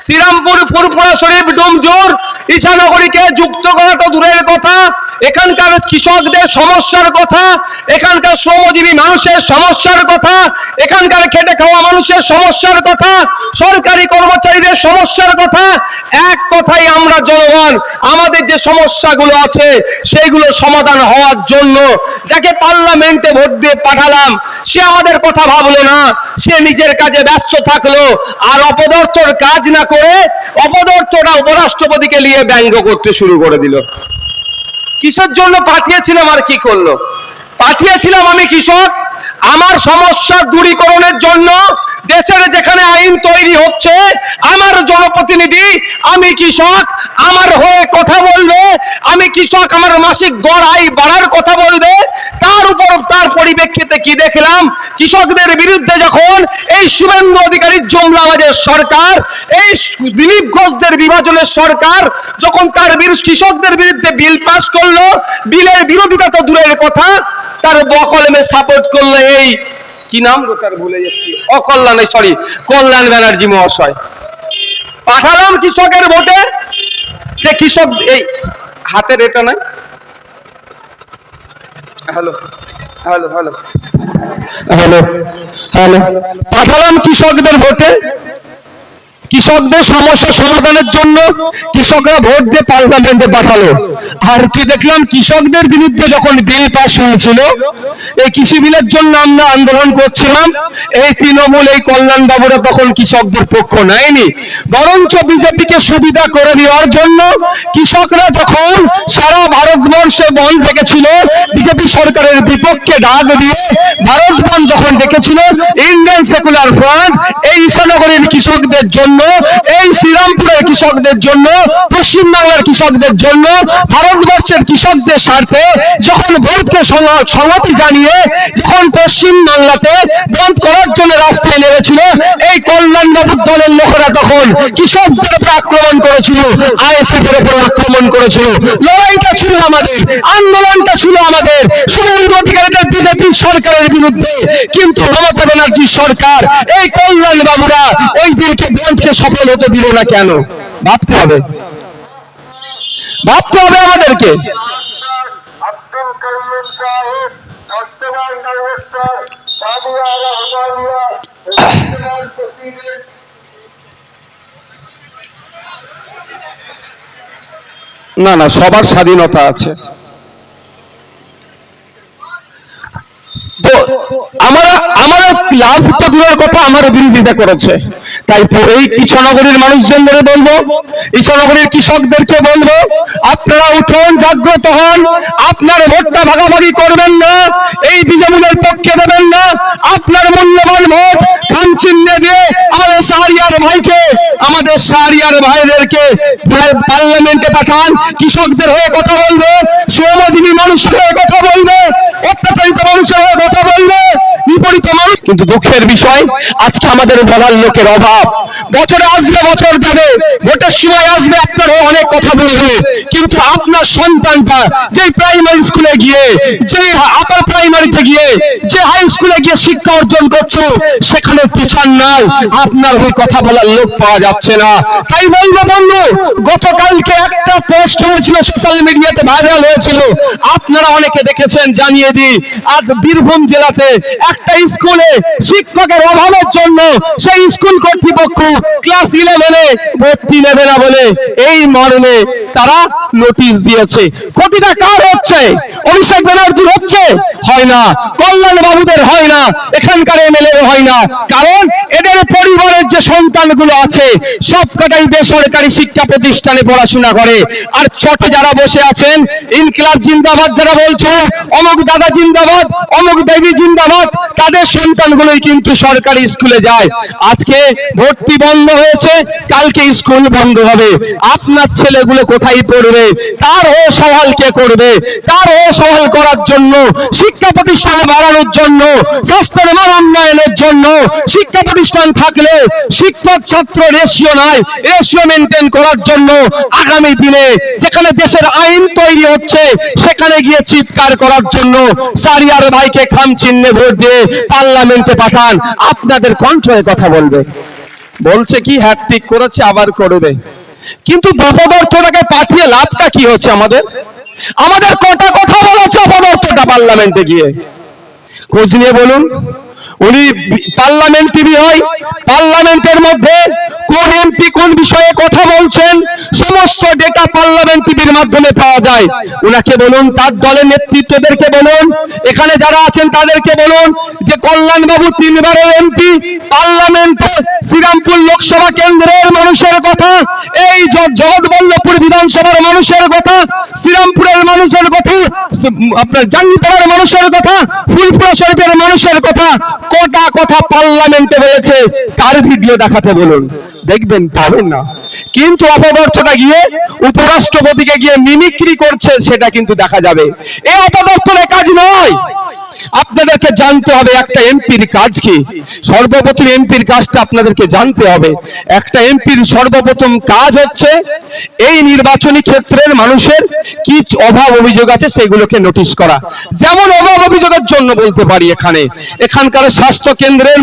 শ্রীরামপুর ফুরপুরা শরীফ ডুমজুর ঈশানগরীকে যুক্ত করা তো দূরের কথা। এখানকার কৃষকদের সমস্যার কথা, এখানকার শ্রমজীবী মানুষের সমস্যার কথা, এখানকার খেটে খাওয়া মানুষের সমস্যার কথা, সরকারি কর্মচারীদের সমস্যার কথা, এক কথাই আমরা জনগণ, আমাদের যে সমস্যাগুলো আছে, সেইগুলো সমাধান হওয়ার জন্য যাকে পার্লামেন্টে ভোট দিয়ে পাঠালাম, সে আমাদের কথা ভাবলো না, সে নিজের কাজে ব্যস্ত থাকল, আর অপদার্থর কাজ না করে অপদার্থটা উপরাষ্ট্রপতিকে নিয়ে ব্যঙ্গ করতে শুরু করে দিল। কিসের জন্য পাঠিয়েছিলাম আর কি করল? পাঠিয়েছিলাম আমি কৃষক, আমার সমস্যা দূরীকরণের জন্য দেশের যেখানে আইন তৈরি হচ্ছে, আমার জনপ্রতিনিধি, আমি কৃষক আমার হয়ে কথা বলবে, আমি কৃষক, আমার মাসিক গড় আয় বাড়ার কথা বলবে, তার উপর, তার পরিপ্রেক্ষিতে কি দেখলাম? কৃষকদের বিরুদ্ধে যখন এই শুভেন্দু অধিকারীর জমলাবাজের সরকার, এই দিলীপ ঘোষদের বিভাজনের সরকার যখন তার কৃষকদের বিরুদ্ধে বিল পাস করল, বিলের বিরোধিতা তো দূরের কথা, তার বকলমে সাপোর্ট করল এই, কি নাম তার ভুলে যাচ্ছি? অকল্যাণ সরি কল্যাণ ব্যানার্জি মহাশয়। পাঠালাম কৃষকের ভোটে যে কৃষক এই হাতের এটা নয়? Hello hello hello. Hello hello. পাঠালাম কৃষকদের ভোটে। কৃষকদের সমস্যা সমাধানের জন্য কৃষকরা ভোট দিয়ে পার্লামেন্টে পাঠালো। আর কি দেখলাম, কৃষকদের বিরুদ্ধে যখন বিল পাস হয়েছিল, এই কৃষি বিলের জন্য আমরা আন্দোলন করছিলাম। এই তৃণমূল, এই কল্যাণ বাবুরা তখন কৃষকদের পক্ষ নেয়নি। বরঞ্চ বিজেপিকে সুবিধা করে দেওয়ার জন্য কৃষকরা যখন সারা ভারতবর্ষে বন্ধ ডেকেছিল বিজেপি সরকারের বিপক্ষে ডাক দিয়ে ভারত বন্ধ যখন ডেকেছিল ইন্ডিয়ান সেকুলার ফ্রন্ট এই ঈশানগরের কৃষকদের জন্য, এই শ্রীরামপুরের কৃষকদের জন্য, পশ্চিমবাংলার কৃষকদের জন্য, ভারতবর্ষের কৃষকদের স্বার্থে যখন ভোটকে সংহতি জানিয়ে যখন পশ্চিম বাংলাতে বন্ধ করার জন্য রাস্তায় নেমেছিল, এই কল্যাণ বাবুর দলের লোকেরা তখন কৃষকদের উপর আক্রমণ করেছিল আইএসএফ এর উপর আক্রমণ করেছিল। লড়াইটা ছিল আমাদের, আন্দোলনটা ছিল আমাদের শুভেন্দু অধিকারীদের বিজেপি সরকারের বিরুদ্ধে, কিন্তু মমতা ব্যানার্জির সরকার এই কল্যাণ বাবুরা ওই দিনকে বন্ধকে সফল হতে দিল না কেন? ভাবতে হবে। ভাবতে হবে আমাদেরকে। না না সবার স্বাধীনতা আছে তো আমরা আমার লাভ দূরের কথা আমার বিরোধিতা করেছে। তাই এই কৃষ্ণনগরীর মানুষজনদের বলব, কৃষ্ণনগরীর কৃষকদেরকে বলব, আপনারা উঠুন জাগ্রত হন, আপনার ভোটটা ভাগাভাগি করবেন না, এই বিজেপিদের পক্ষে দেবেন না, আপনার মূল্যবান ভোট খান চিহ্নে দিয়ে আমাদের শাহরিয়ার ভাইকে, আমাদের শাহরিয়ার ভাইদেরকে পার্লামেন্টে পাঠান, কৃষকদের হয়ে কথা বলবে, শ্রমজীবী মানুষের হয়ে কথা বলবে, অত্যাচারিত মানুষের হয়ে কথা বলবে, বিপরীত মানুষ কিন্তু দুঃখের বিষয়, আজকে আমাদের বলার লোকের অভাব। বছরে আসবে, বছর যাবে, ভোটের সময় আসবে আপনার অনেক কথা বলবে। কিন্তু আপনার সন্তানটা যে প্রাইমারি স্কুলে গিয়ে যে আপার প্রাইমারিতে গিয়ে, যে হাই স্কুলে গিয়ে শিক্ষা অর্জন করছ, সেখানে টিচার নাই। আপনার হয়ে কথা বলার লোক পাওয়া যাচ্ছে না। তাই বলব বন্ধু, গতকালকে একটা পোস্ট হয়েছিল সোশ্যাল মিডিয়াতে ভাইরাল হয়েছিল। আপনারা অনেকে দেখেছেন, জানিয়ে দিই, আজ বীরভূম জেলাতে একটা স্কুলে শিক্ষকের অভাবের জন্য সেই স্কুল কর্তৃপক্ষ ক্লাস ইলেভেনে ভর্তি নেবে না বলে এই মর্মে তারা নোটিশ দিয়েছে। ক্ষতিটা কার হচ্ছে? অভিষেক ব্যানার্জির হচ্ছে? হয় না। কল্যাণ বাবুদের হয় না। এখানকার এমএলএ হয় না। কারণ এদের পরিবারের যে সন্তানগুলো আছে, সবকটাই বেসরকারি শিক্ষা প্রতিষ্ঠানে পড়াশোনা করে। আর চটে যারা বসে আছেন, ইনকিলাব জিন্দাবাদ যারা বলছেন, অমুক দাদা জিন্দাবাদ, অমুক দেবী জিন্দাবাদ, তাদের সন্তানগুলোই কিন্তু সরকারি স্কুলে যায়। আজকে ভর্তি বন্ধ হয়েছে, কালকে স্কুল বন্ধ হবে। আপনার ছেলেগুলো কোথায় পড়বে? তার হয়ে সওয়াল কে করবে? তার ও সওয়াল করার জন্য, শিক্ষা প্রতিষ্ঠানে বাড়ানোর জন্য, স্বাস্থ্যের মান উন্নয়নের জন্য, শিক্ষা প্রতিষ্ঠান থাকলে শিক্ষক ছাত্র রেশিও নাই রেশিও মেনটেন করার জন্য আগামী দিনে যেখানে দেশের আইন তৈরি হচ্ছে, সেখানে গিয়ে চিৎকার করার জন্য সারিয়ার ভাইকে খাম চিহ্নে ভোট দিয়ে পার্লামেন্টে পাঠান। আপনাদের কণ্ঠ কথা বলবে। বলছে কি হ্যাট্রিক করেছে, আবার করবে। কিন্তু অপদার্থটাকে পাঠিয়ে লাভটা কি হচ্ছে আমাদের? আমাদের কটা কথা বলেছে অপদার্থটা পার্লামেন্টে গিয়ে। খোঁজ নিয়ে বলুন। উনি পার্লামেন্ট টিভি হয় পার্লামেন্টের মধ্যে কোন বিষয়ে কথা বলছেন, সমস্ত ডেটা পার্লামেন্ট টিভির মাধ্যমে পাওয়া যায়। উনাকে বলুন, তার দলের নেতৃত্বদেরকে বলুন, এখানে যারা আছেন তাদেরকে বলুন যে কল্যাণ বাবু তিনবারের এমপি পার্লামেন্টে শ্রীরামপুর লোকসভা কেন্দ্রের মানুষের কথা, এই জগৎবল্লভপুর বিধানসভার মানুষের কথা, শ্রীরামপুরের মানুষের কথা, আপনার জাঙ্গিপাড়ার মানুষের কথা, ফুলপুরা শরীফের মানুষের কথা, কটা কথা পার্লামেন্টে বলেছে, তার ভিডিও দেখাতে বলুন। দেখবেন, পাবেন না। কিন্তু অপদার্থটা গিয়ে উপরাষ্ট্রপতিকে গিয়ে মিমিক্রি করছে, সেটা কিন্তু দেখা যাবে। এই অপদার্থনের কাজ নয়। আপনাদেরকে জানতে হবে একটা এমপির কাজ কি। সর্বপ্রথম এমপির কাজটা আপনাদেরকে জানতে হবে। একটা এমপির সর্বপ্রথম কাজ হচ্ছে, এই নির্বাচনী ক্ষেত্রের মানুষের কি অভাব অভিযোগ আছে সেগুলোকে নোটিশ করা। যেমন অভাব অভিযোগের জন্য বলতে পারি এখানে। এখানকার স্বাস্থ্য কেন্দ্রের